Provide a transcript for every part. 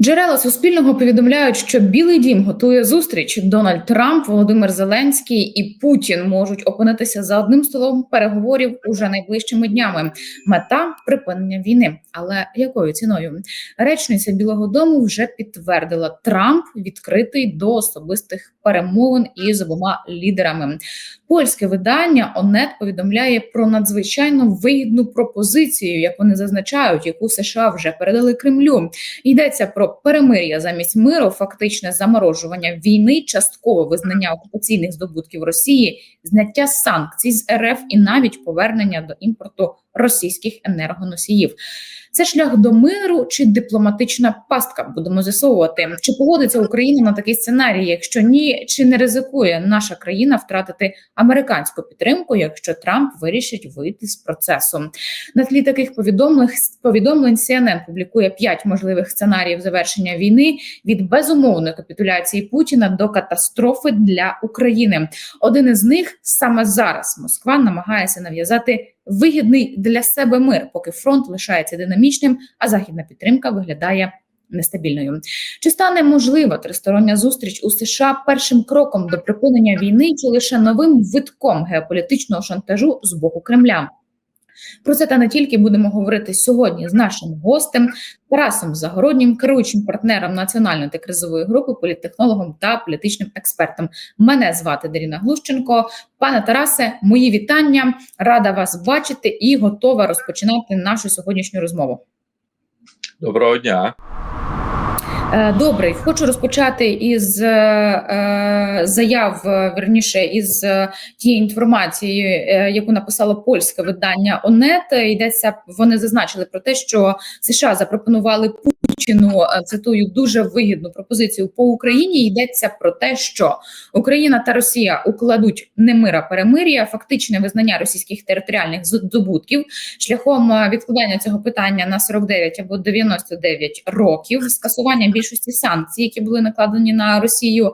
Джерела Суспільного повідомляють, що Білий Дім готує зустріч. Дональд Трамп, Володимир Зеленський і Путін можуть опинитися за одним столом переговорів уже найближчими днями. Мета припинення війни. Але якою ціною? Речниця Білого Дому вже підтвердила, Трамп відкритий до особистих перемовин із обома лідерами. Польське видання ОНЕТ повідомляє про надзвичайно вигідну пропозицію, як вони зазначають, яку США вже передали Кремлю. Йдеться про перемир'я замість миру, фактичне заморожування війни, часткове визнання окупаційних здобутків Росії, зняття санкцій з РФ і навіть повернення до імпорту російських енергоносіїв. Це шлях до миру чи дипломатична пастка? Будемо з'ясовувати, чи погодиться Україна на такий сценарій. Якщо ні, чи не ризикує наша країна втратити американську підтримку, якщо Трамп вирішить вийти з процесу? На тлі таких повідомлень повідомлень CNN публікує п'ять можливих сценаріїв завершення війни від безумовної капітуляції Путіна до катастрофи для України. Один із них саме зараз Москва намагається нав'язати вигідний для себе мир, поки фронт лишається динамічним, а західна підтримка виглядає нестабільною. Чи стане можлива тристороння зустріч у США першим кроком до припинення війни, чи лише новим витком геополітичного шантажу з боку Кремля? Про це та не тільки будемо говорити сьогодні з нашим гостем Тарасом Загороднім, керуючим партнером національної антикризової групи, політтехнологом та політичним експертом. Мене звати Даріна Глущенко. Пане Тарасе, мої вітання. Рада вас бачити і готова розпочинати нашу сьогоднішню розмову. Доброго дня. Е, Добре, хочу розпочати із е, е, заяв верніше із е, тієї інформації, е, яку написало польське видання ОНЕТ. Йдеться вони зазначили про те, що США запропонували Путіну е, цитую дуже вигідну пропозицію по Україні. Йдеться про те, що Україна та Росія укладуть не мира перемир'я, фактичне визнання російських територіальних здобутків шляхом е, відкладання цього питання на 49 або 99 років, скасування більшості санкцій, які були накладені на Росію, е,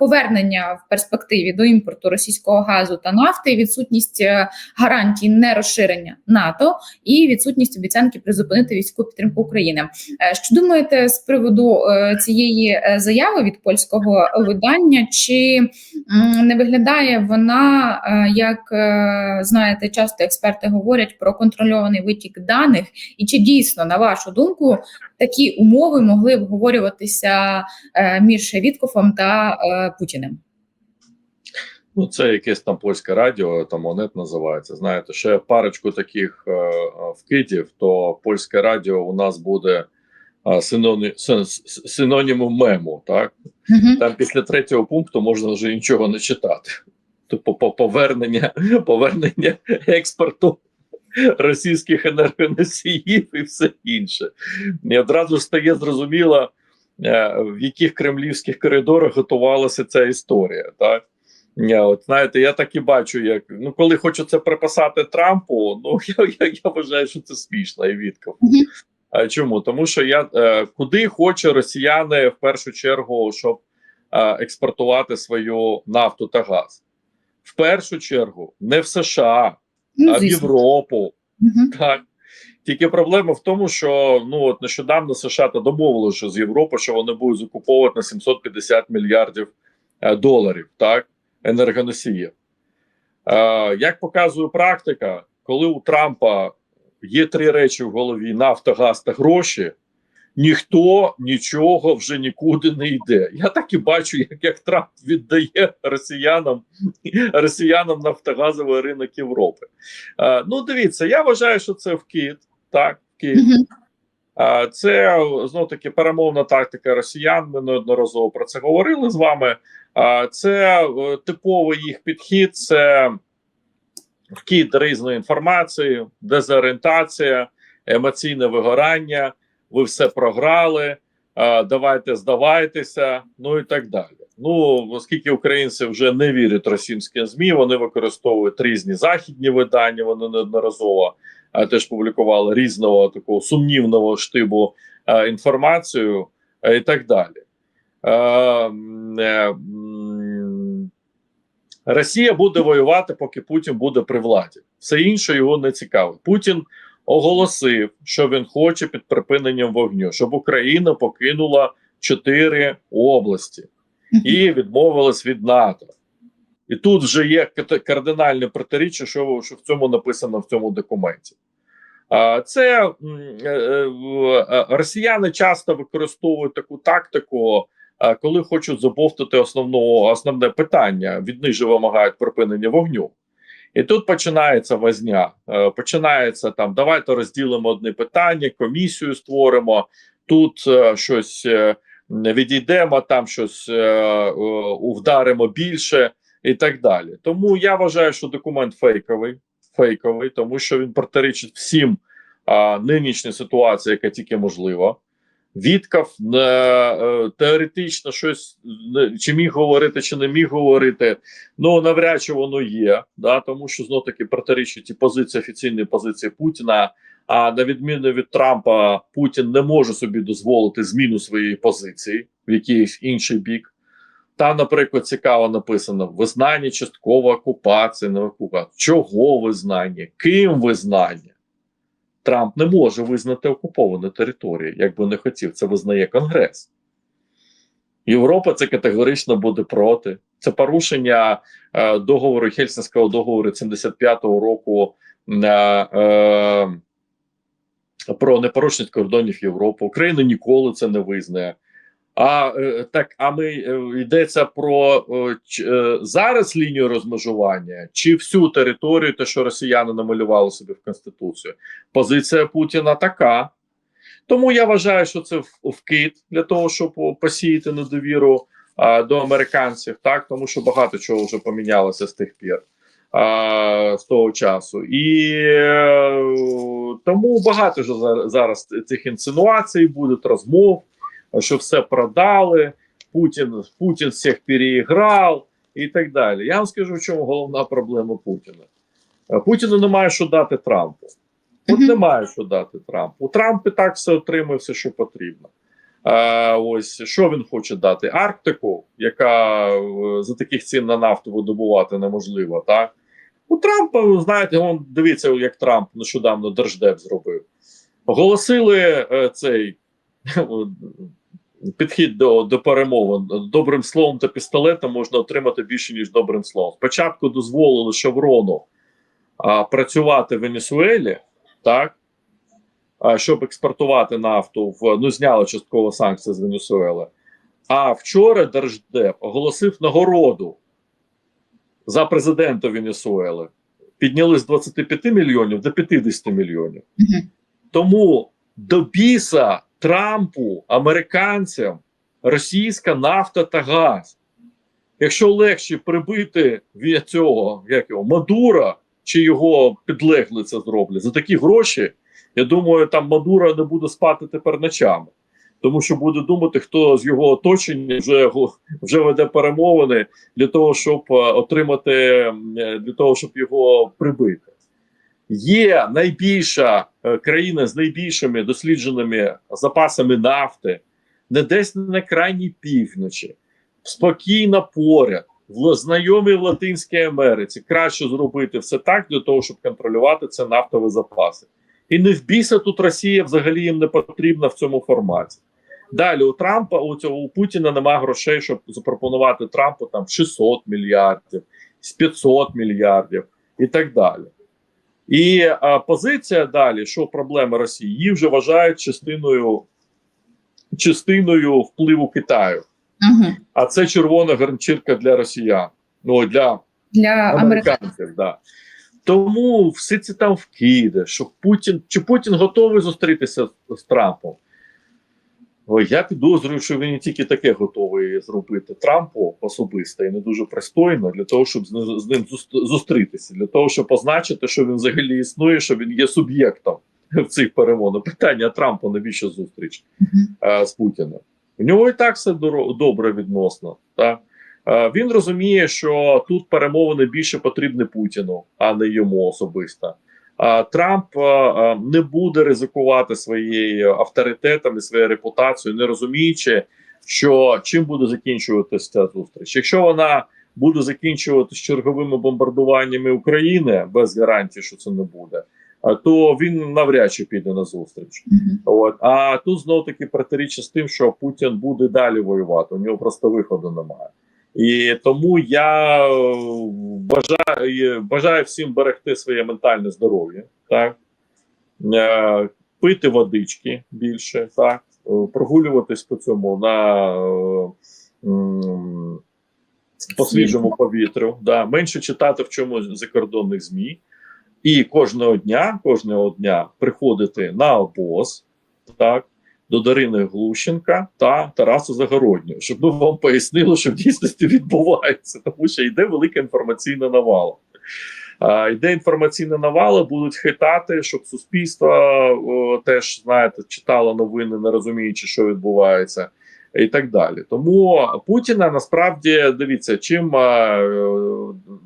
повернення в перспективі до імпорту російського газу та нафти, відсутність гарантій нерозширення НАТО і відсутність обіцянки призупинити військову підтримку України. Е, Що думаєте з приводу е, цієї е, заяви від польського видання? Чи не виглядає вона як знаєте, часто експерти говорять про контрольований витік даних, і чи дійсно, на вашу думку, такі умови могли обговорюватися між Віткофом та Путіним? Ну, це якесь там польське радіо, там монет називається. Знаєте, ще парочку таких е, вкидів, то польське радіо у нас буде е, синоні, син- с- синонімом мему. Так Угу. там після третього пункту можна вже нічого не читати. Тобто по повернення, повернення експорту російських енергоносіїв і все інше. І одразу ж стає зрозуміло, е, в яких кремлівських коридорах готувалася ця історія. Так? Я, от знаєте, я так і бачу, як ну коли хочу це приписати Трампу, ну я, я, я вважаю, що це смішно і відкав. А чому? Тому що я е, куди хоче росіяни в першу чергу, щоб е, експортувати свою нафту та газ? В першу чергу не в США, Ну, а в. Європу. Так. Тільки проблема в тому, що ну от нещодавно США та домовилися що з Європи, що вони будуть закуповувати на 750 мільярдів е, доларів так, енергоносіїв. Е, як показує практика, коли у Трампа є три речі в голові: нафта, газ та гроші, ніхто нічого вже нікуди не йде. Я так і бачу, як, як Трамп віддає росіянам, росіянам нафтогазовий ринок Європи. Е, ну, дивіться, я вважаю, що це вкид. Так, вкид. Е, Це знов таки перемовна тактика росіян. Ми неодноразово про це говорили з вами. Е, Це е, типовий їх підхід, це вкид різної інформації, дезорієнтація, емоційне вигорання. Ви все програли. е, Давайте здавайтеся, ну і так далі. Ну, оскільки українці вже не вірять російським змі, вони використовують різні західні видання. Вони неодноразово теж публікували різного такого сумнівного штибу інформацію і так далі. Росія буде воювати, поки Путін буде при владі. Все інше його не цікавить. Путін оголосив, що він хоче під припиненням вогню, щоб Україна покинула чотири області і відмовилась від НАТО. І тут вже є кардинальне протиріччя, що, що в цьому написано в цьому документі. А, Це е, е, е, росіяни часто використовують таку тактику, коли хочуть забовтати основного, основне питання. Від них же вимагають припинення вогню. І тут починається возня. Е, Починається там: давайте розділимо одне питання, комісію створимо. Тут е, щось е, відійдемо, там щось вдаримо більше і так далі. Тому я вважаю, що документ фейковий, фейковий, тому що він протирічить всім а, нинішній ситуації, яка тільки можлива. Віткав е, е, теоретично щось чи міг говорити, чи не міг говорити. Ну навряд чи воно є, да, тому що знов таки протирічить і позиції офіційної позиції Путіна. А на відміну від Трампа, Путін не може собі дозволити зміну своєї позиції в якийсь інший бік. Там, наприклад, цікаво написано: визнання часткова окупація, не окупація. Чого визнання? Ким визнання? Трамп не може визнати окуповану територію, як би не хотів. Це визнає Конгрес. Європа це категорично буде проти. Це порушення е, договору Хельсинського договору 75-го року е, е, про непорушність кордонів Європи. Україна ніколи це не визнає. А е, так, а ми е, йдеться про е, зараз лінію розмежування чи всю територію, те, що росіяни намалювали собі в конституцію. Позиція Путіна така. Тому я вважаю, що це вкид для того, щоб посіяти недовіру а, до американців, так тому що багато чого вже помінялося з тих пір. А, з того часу, і тому багато вже зараз цих інсинуацій буде розмов, що все продали, Путін Путін всіх переіграв і так далі. Я вам скажу, в чому головна проблема Путіна. Е, Путіну немає що дати Трампу. От немає що дати Трампу. Трамп і так все отримує все, що потрібно. А, ось що він хоче дати? Арктику, яка е, за таких цін на нафту видобувати неможливо, так? У Трампа, знаєте, он дивіться, як Трамп нещодавно держдеп зробив. Оголосили е, цей підхід до, до перемовин. Добрим словом та пістолетом можна отримати більше, ніж добрим словом. Спочатку дозволили Шеврону а, працювати в Венесуелі, так? А, щоб експортувати нафту в ну, зняли частково санкції з Венесуели. А вчора Держдеп оголосив нагороду за президента Венесуели. Підняли з 25 мільйонів до 50 мільйонів. Тому до біса Трампу, американцям, російська нафта та газ. Якщо легше прибити від цього як його, Мадура чи його підлегли це зроблять за такі гроші, я думаю, там Мадура не буде спати тепер ночами. Тому що буде думати, хто з його оточення вже, вже веде перемовини для того, щоб е, отримати е, для того, щоб його прибити. Є найбільша е, країна з найбільшими дослідженими запасами нафти, не десь на крайній півночі, спокійно поряд, в знайомій в Латинській Америці. Краще зробити все так для того, щоб контролювати це нафтові запаси. І не в біса тут Росія взагалі їм не потрібна в цьому форматі. Далі у Трампа у цього у Путіна немає грошей, щоб запропонувати Трампу там 600 мільярдів, з 500 мільярдів і так далі. І а, позиція далі, що проблема Росії, її вже вважають частиною, частиною впливу Китаю. Мгм. А це червона гарнчірка для росіян. Ну для Для американців. американців. Да. Тому всі ці там вкиди, що Путін чи Путін готовий зустрітися з, з Трампом. Я підозрюю, що він не тільки таке готовий зробити Трампу особисто і не дуже пристойно для того, щоб з, ним зустрітися, для того, щоб позначити, що він взагалі існує, що він є суб'єктом в цих перемовинах. Питання Трампа навіщо зустріч Мгм. е, з Путіним? У нього і так все добре відносно. Так? Е, Він розуміє, що тут перемовини більше потрібні Путіну, а не йому особисто. Трамп не буде ризикувати своєю авторитетом і своєю репутацією, не розуміючи, що чим буде закінчуватися ця зустріч. Якщо вона буде закінчуватися черговими бомбардуваннями України без гарантії, що це не буде, то він навряд чи піде на зустріч. Мгм. От а тут знов таки протирічить з тим, що Путін буде далі воювати. У нього просто виходу немає. І тому я е, бажаю, бажаю всім берегти своє ментальне здоров'я, так? Е, пити водички більше, так? Е, прогулюватись по цьому на е, по свіжому повітрю, да, менше читати в чомусь закордонних ЗМІ, і кожного дня, кожного дня приходити на обоз, так, до Дарини Глущенка та Тарасу Загороднього, щоб ми вам пояснили, що в дійсності відбувається, тому що йде велика інформаційна навала. Йде інформаційна навала, будуть хитати, щоб суспільство о, теж знаєте, читало новини, не розуміючи, що відбувається, і так далі. Тому Путіна насправді дивіться, чим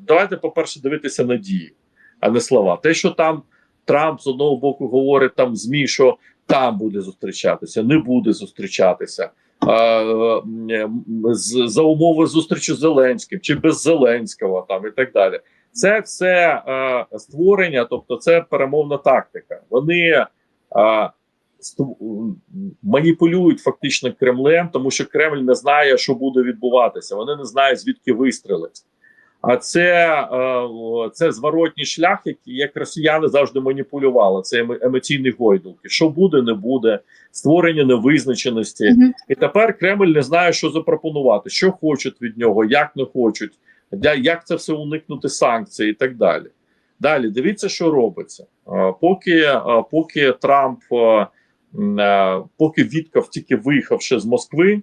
давайте, по-перше, дивитися на дії, а не слова. Те, що там Трамп з одного боку говорить там ЗМІ, що там буде зустрічатися, не буде зустрічатися. За умови зустрічі з Зеленським чи без Зеленського, там і так далі. Це все створення, тобто це перемовна тактика. Вони маніпулюють фактично Кремлем, тому що Кремль не знає, що буде відбуватися. Вони не знають, звідки вистрілить. А це, е, це зворотній шлях, який як росіяни завжди маніпулювали. Це емоційні гойдалки. Що буде, не буде, створення невизначеності. Мгм. І тепер Кремль не знає, що запропонувати, що хочуть від нього, як не хочуть, як це все уникнути санкцій і так далі. Далі дивіться, що робиться. Е, Поки, е, поки Трамп, поки Вітков тільки виїхавши з Москви,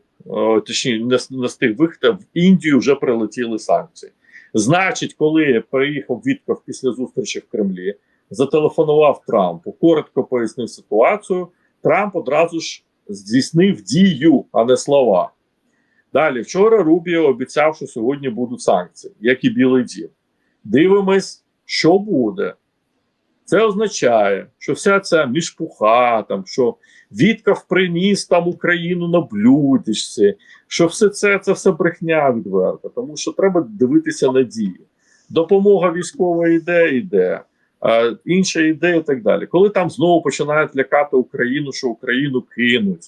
точніше, не, не встиг виїхати, в Індію вже прилетіли санкції. Значить, коли приїхав Вітков після зустрічі в Кремлі, зателефонував Трампу, коротко пояснив ситуацію. Трамп одразу ж здійснив дію, а не слова. Далі, вчора Рубіо обіцяв, що сьогодні будуть санкції, як і Білий Дім. Дивимось, що буде. Це означає, що вся ця мішпуха, там, що Вітков приніс там Україну на блюдечці, що все це, це все брехня відверта, тому що треба дивитися на дії. Допомога військова йде, йде. Інша ідея і так далі. Коли там знову починають лякати Україну, що Україну кинуть,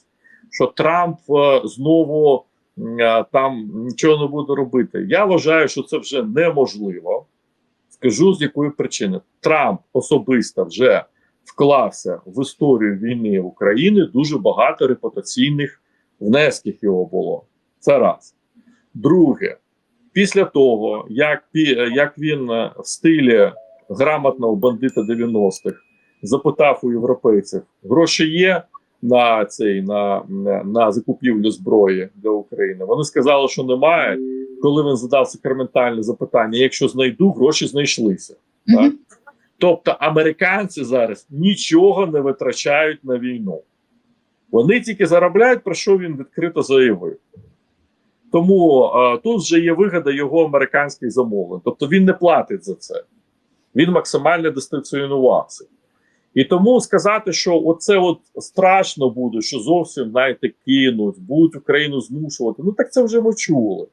що Трамп е, знову е, там нічого не буде робити. Я вважаю, що це вже неможливо. Скажу з якої причини. Трамп особисто вже вклався в історію війни в Україні дуже багато репутаційних внесків його було. Це раз. Друге, після того, як, як він е, в стилі грамотного бандита 90-х запитав у європейців: гроші є на цей на, на, закупівлю зброї для України. Вони сказали, що немає. Коли він задав сакраментальне запитання: якщо знайду, гроші знайшлися. Так? Тобто американці зараз нічого не витрачають на війну. Вони тільки заробляють, про що він відкрито заявив. Тому е, тут вже є вигода його американських замовлень. Тобто він не платить за це. Він максимально дистанціонувався. І тому сказати, що оце от страшно буде, що зовсім знаєте, кинуть, будуть Україну змушувати. Ну так це вже ми чули.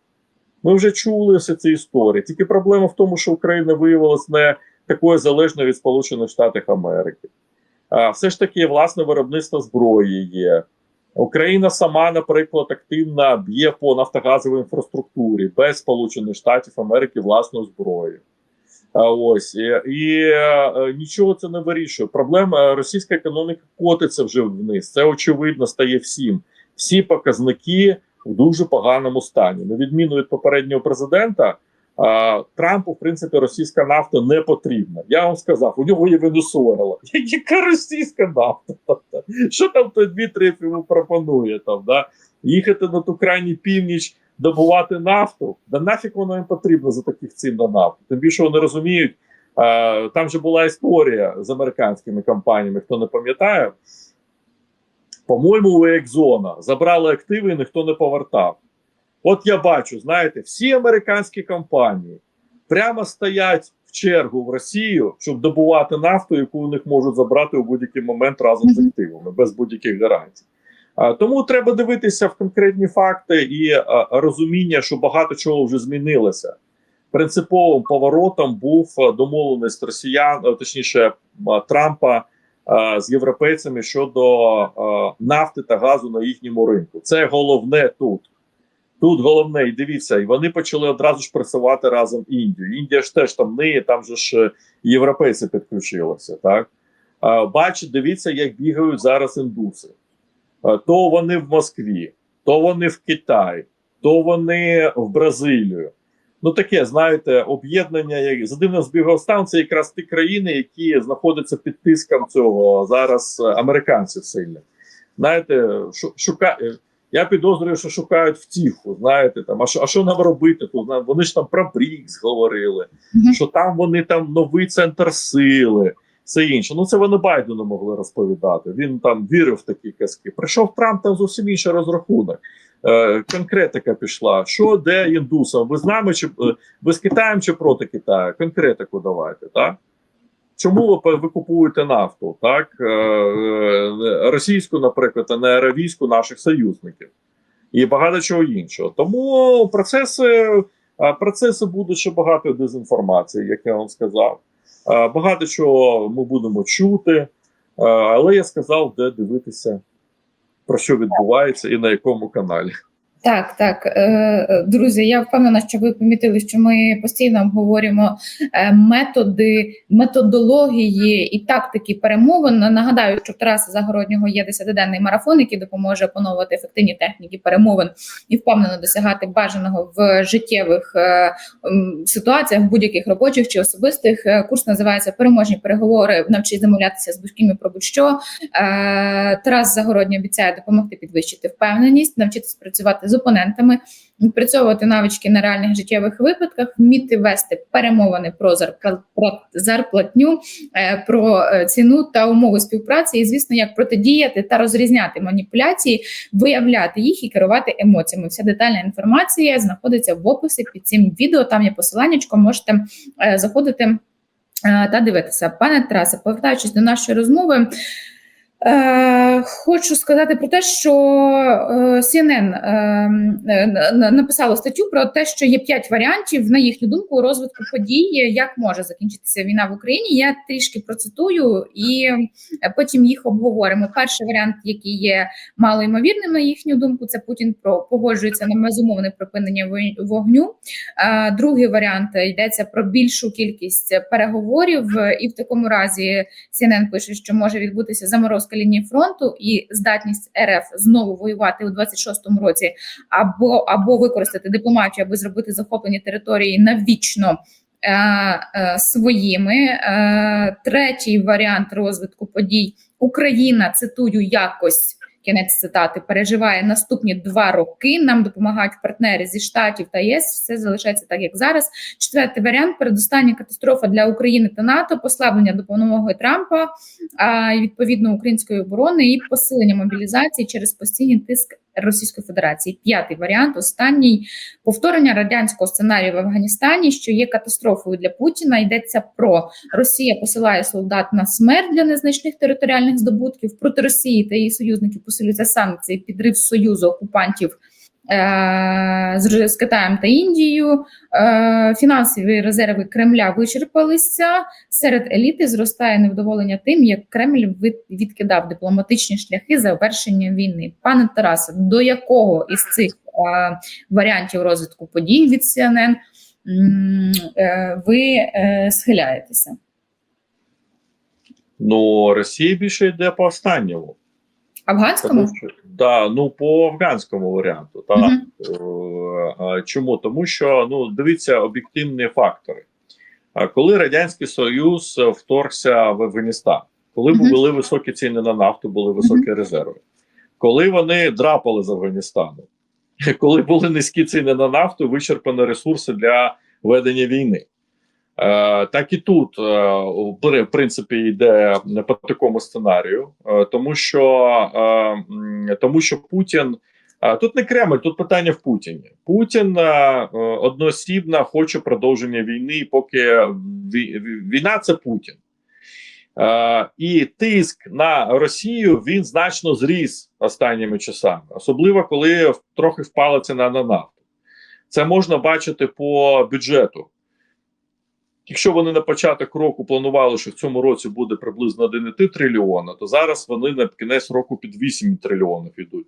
Ми вже чули всі ці історії. Тільки проблема в тому, що Україна виявилась не такою залежною від Сполучених Штатів Америки. А, все ж таки, власне виробництво зброї є. Україна сама, наприклад, активно б'є по нафтогазовій інфраструктурі без Сполучених Штатів Америки власної зброї. Ось і, е, нічого це не вирішує. Проблема е, російська економіка котиться вже вниз. Це очевидно стає всім. Всі показники в дуже поганому стані. На відміну від попереднього президента, Трампу, в принципі, російська нафта не потрібна. Я вам сказав, у нього є Венесуела. Яка російська нафта? Що там той Дмитрієв йому пропонує? Там, да? Їхати на ту крайню північ, добувати нафту? Да нафіг воно їм потрібно за таких цін на нафту. Тим більше вони розуміють, а, там же була історія з американськими компаніями, хто не пам'ятає. По-моєму, у Екзона забрали активи і ніхто не повертав. От я бачу, знаєте, всі американські компанії прямо стоять в чергу в Росію, щоб добувати нафту, яку у них можуть забрати у будь-який момент разом з активами, без будь-яких гарантій. Тому треба дивитися в конкретні факти і розуміння, що багато чого вже змінилося. принциповим поворотом був домовленість росіян, точніше Трампа з європейцями щодо нафти та газу на їхньому ринку. Це головне тут. Тут головне, і дивіться, і вони почали одразу ж працювати разом Індію. Індія ж теж там не там же ж е, європейці підключилися. Так бачите, дивіться, як бігають зараз індуси. Е, То вони в Москві, то вони в Китай, то вони в Бразилію. Ну таке, знаєте, об'єднання як за дивним збігом це якраз ті країни, які знаходяться під тиском цього зараз е, американців сильних. Знаєте, шу- шука... е, я підозрюю, що шукають втіху. Знаєте, там, а що, а що нам робити? Тут вони ж там про БРІКС говорили, Мгм. що там вони там новий центр сили, все інше. Ну це вони Байдену могли розповідати. Він там вірив в такі казки. Прийшов Трамп, там зовсім інший розрахунок. Е, конкретика пішла. Що де індусам? Ви з нами чи е, ви з Китаєм чи проти Китаю? Конкретику давайте, так? Чому ви ви купуєте нафту, так? Е, е, російську, наприклад, а не аравійську наших союзників і багато чого іншого. Тому процеси, процеси будуть ще багато дезінформації, як я вам сказав. А, Багато чого ми будемо чути, але я сказав, де дивитися, про що відбувається і на якому каналі. Так, так, Е, друзі. Я впевнена, що ви помітили, що ми постійно обговорюємо е, методи, методології і тактики перемовин. Нагадаю, що в Тараса Загороднього є 10-денний марафон, який допоможе опановувати ефективні техніки перемовин і впевнено досягати бажаного в життєвих е, ситуаціях, будь-яких робочих чи особистих. Курс називається Переможні переговори. Навчись замовлятися з близькими про будь-що. Тарас Загородній обіцяє допомогти підвищити впевненість, навчитися працювати з опонентами, відпрацьовувати навички на реальних життєвих випадках, вміти вести перемовини про зарплатню, е, про е, ціну та умови співпраці, і звісно, як протидіяти та розрізняти маніпуляції, виявляти їх і керувати емоціями. Вся детальна інформація знаходиться в описі під цим відео. Там є посиланнячко, можете е, заходити та дивитися. Пане Тарасе, повертаючись до нашої розмови. Хочу сказати про те, що е, CNN е, е, на- написало статтю про те, що є п'ять варіантів, на їхню думку, розвитку подій, як може закінчитися війна в Україні. Я трішки процитую і е, потім їх обговоримо. Перший варіант, який є малоймовірним, на їхню думку, це Путін про погоджується на безумовне припинення вогню. Другий варіант йдеться про більшу кількість переговорів, і в такому разі CNN пише, що може відбутися заморозка лінії фронту і здатність РФ знову воювати у 26-му році, або або використати дипломатію, аби зробити захоплені території навічно. е, е, Своїми Е, третій варіант розвитку подій Україна цитую якось кінець цитати переживає наступні два роки. Нам допомагають партнери зі штатів та ЄС. Все залишається так, як зараз. Четвертий варіант передостання катастрофа для України та НАТО, послаблення допомоги Трампа, а відповідно української оборони і посилення мобілізації через постійний тиск Російської Федерації. П'ятий варіант, останній повторення радянського сценарію в Афганістані, що є катастрофою для Путіна. Йдеться про Росія посилає солдат на смерть для незначних територіальних здобутків проти Росії та її союзників посилюються санкції, підрив союзу окупантів. Е, З, з Китаєм та Індією Е, фінансові резерви Кремля вичерпалися. Серед еліти зростає невдоволення тим, як Кремль від- відкидав дипломатичні шляхи завершення війни. Пане Тарасе, до якого із цих е, варіантів розвитку подій від CNN ви схиляєтеся? Ну, Росія більше йде по останньому. Афганському? Тому що, да, ну по афганському варіанту. Так. Мгм. Е, е, Чому? Тому що ну дивіться об'єктивні фактори. Коли Радянський Союз вторгся в Афганістан, коли Мгм. були високі ціни на нафту, були високі резерви, коли вони драпали з Афганістану, коли були низькі ціни на нафту, вичерпані ресурси для ведення війни. Е, так і тут е, в принципі йде по такому сценарію, е, тому що тому що Путін тут не Кремль, тут питання в Путіні. Путін одноосібно хоче продовження війни, поки ві- ві- війна це Путін. І тиск на Росію він значно зріс останніми часами, особливо коли трохи впала ціна на нафту. Це можна бачити по бюджету. Якщо вони на початок року планували, що в цьому році буде приблизно 1,3 трильйона, то зараз вони на кінець року під 8 трильйонів йдуть.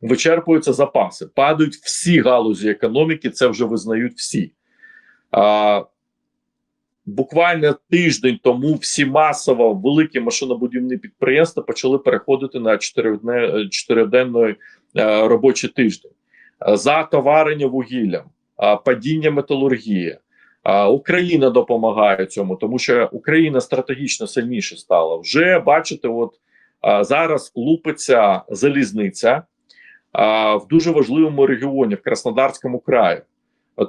Вичерпуються запаси, падають всі галузі економіки, це вже визнають всі. А, буквально тиждень тому всі масово великі машинобудівні підприємства почали переходити на чотиридне- чотириденний е, робочий тиждень. Е, Затоварення вугіллям, падіння металургії. Україна допомагає цьому, тому що Україна стратегічно сильніше стала. Вже бачите, от зараз лупиться залізниця в дуже важливому регіоні в Краснодарському краї.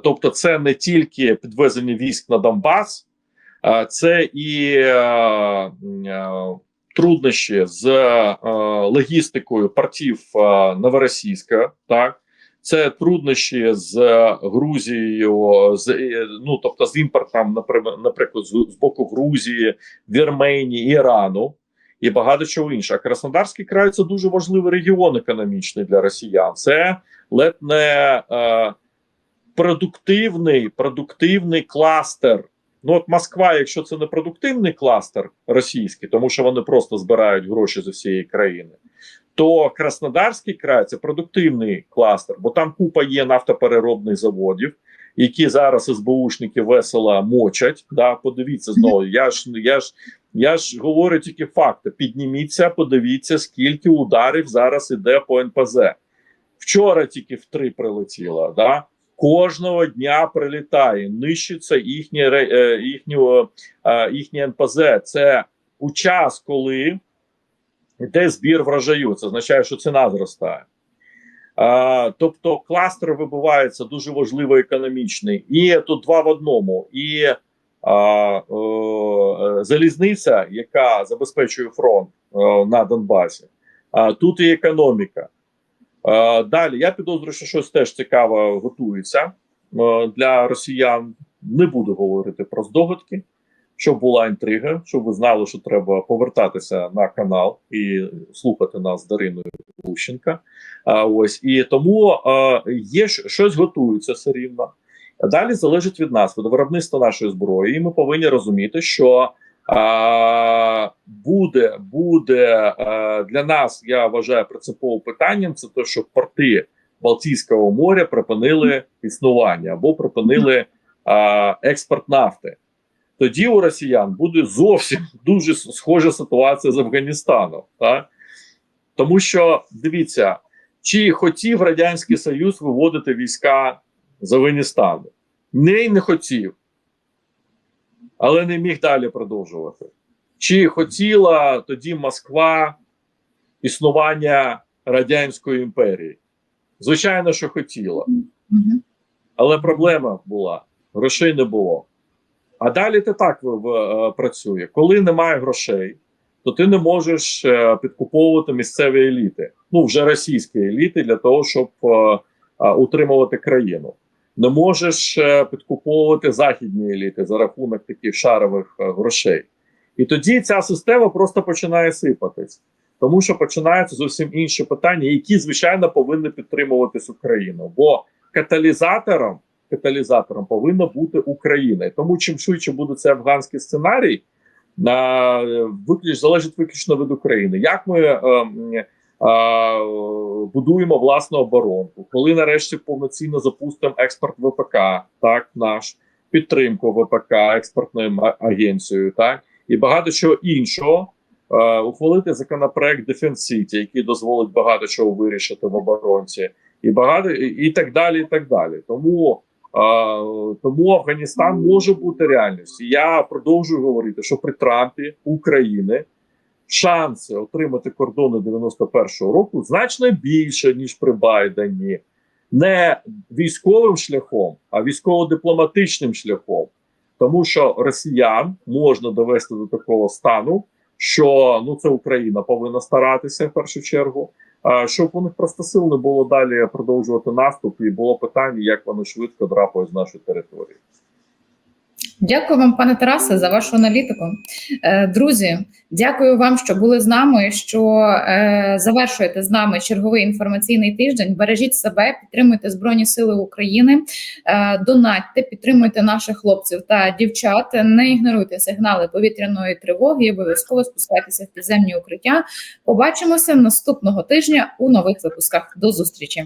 Тобто, це не тільки підвезення військ на Донбас, це і труднощі з логістикою портів Новоросійська, так. Це труднощі з Грузією, з ну тобто з імпортом, наприклад, з, з боку Грузії, Вірменії, Ірану і багато чого іншого. Краснодарський край це дуже важливий регіон економічний для росіян. Це ледь не е, продуктивний, продуктивний кластер. Ну, от Москва, якщо це не продуктивний кластер російський, тому що вони просто збирають гроші з усієї країни, то Краснодарський край це продуктивний кластер, бо там купа є нафтопереробних заводів, які зараз СБУшники весело мочать. Да, подивіться знову. Я ж я ж я ж говорю тільки факти. Підніміться, подивіться, скільки ударів зараз іде по НПЗ. Вчора тільки в три прилетіло. Да? Кожного дня прилітає, нищиться їхнє ре- е, їхнє, е, їхнє НПЗ. Це у час, коли йде збір врожаю. Це означає, що ціна зростає. А, тобто кластер вибивається дуже важливо економічний. І тут два в одному. І а, е, залізниця, яка забезпечує фронт е, на Донбасі, а, тут і економіка. Е, Далі я підозрюю, що щось теж цікаве готується е, для росіян. Не буду говорити про здогадки, щоб була інтрига, щоб ви знали, що треба повертатися на канал і слухати нас з Дариною Лущенка. А ось і тому е, є щось готується все рівно. Далі залежить від нас, від виробництва нашої зброї, і ми повинні розуміти, що а, буде буде а, для нас, я вважаю, принциповим питанням це те, що порти Балтійського моря припинили існування або припинили а, експорт нафти. Тоді у росіян буде зовсім дуже схожа ситуація з Афганістаном. Так? Тому що дивіться, чи хотів Радянський Союз виводити війська з Афганістану? Не, не хотів але не міг далі продовжувати. Чи хотіла тоді Москва існування Радянської імперії? Звичайно, що хотіла, але проблема була: грошей не було. А далі ти так е, працює. Коли немає грошей, то ти не можеш е, підкуповувати місцеві еліти, ну вже російські еліти, для того, щоб е, утримувати країну не можеш підкуповувати західні еліти за рахунок таких шарових грошей. І тоді ця система просто починає сипатись, тому що починаються зовсім інші питання, які звичайно повинні підтримуватись Україною. Бо каталізатором каталізатором повинна бути Україна. Тому чим швидше буде цей афганський сценарій, на виключ залежить виключно від України. Як ми е, е, будуємо власну оборонку, коли нарешті повноцінно запустимо експорт ВПК, так наш підтримку ВПК експортною агенцією, так і багато чого іншого. Е, ухвалити законопроект City, який дозволить багато чого вирішити в оборонці, і багато і, так далі. І так далі. Тому тому Афганістан може бути реальністю. Я продовжую говорити, що при Трампі України шанси отримати кордони 91-го року значно більше ніж при Байдені, не військовим шляхом, а військово-дипломатичним шляхом, тому що росіян можна довести до такого стану, що ну це Україна повинна старатися в першу чергу. Щоб у них просто сил не було далі продовжувати наступ, і було питання, як вони швидко драпають з нашої території. Дякую вам, пане Тарасе, за вашу аналітику. Е, Друзі, дякую вам, що були з нами. Що е, завершуєте з нами черговий інформаційний тиждень. Бережіть себе, підтримуйте Збройні Сили України, е, донатьте, підтримуйте наших хлопців та дівчат. Не ігноруйте сигнали повітряної тривоги. і Обов'язково спускайтеся в підземні укриття. Побачимося наступного тижня у нових випусках. До зустрічі.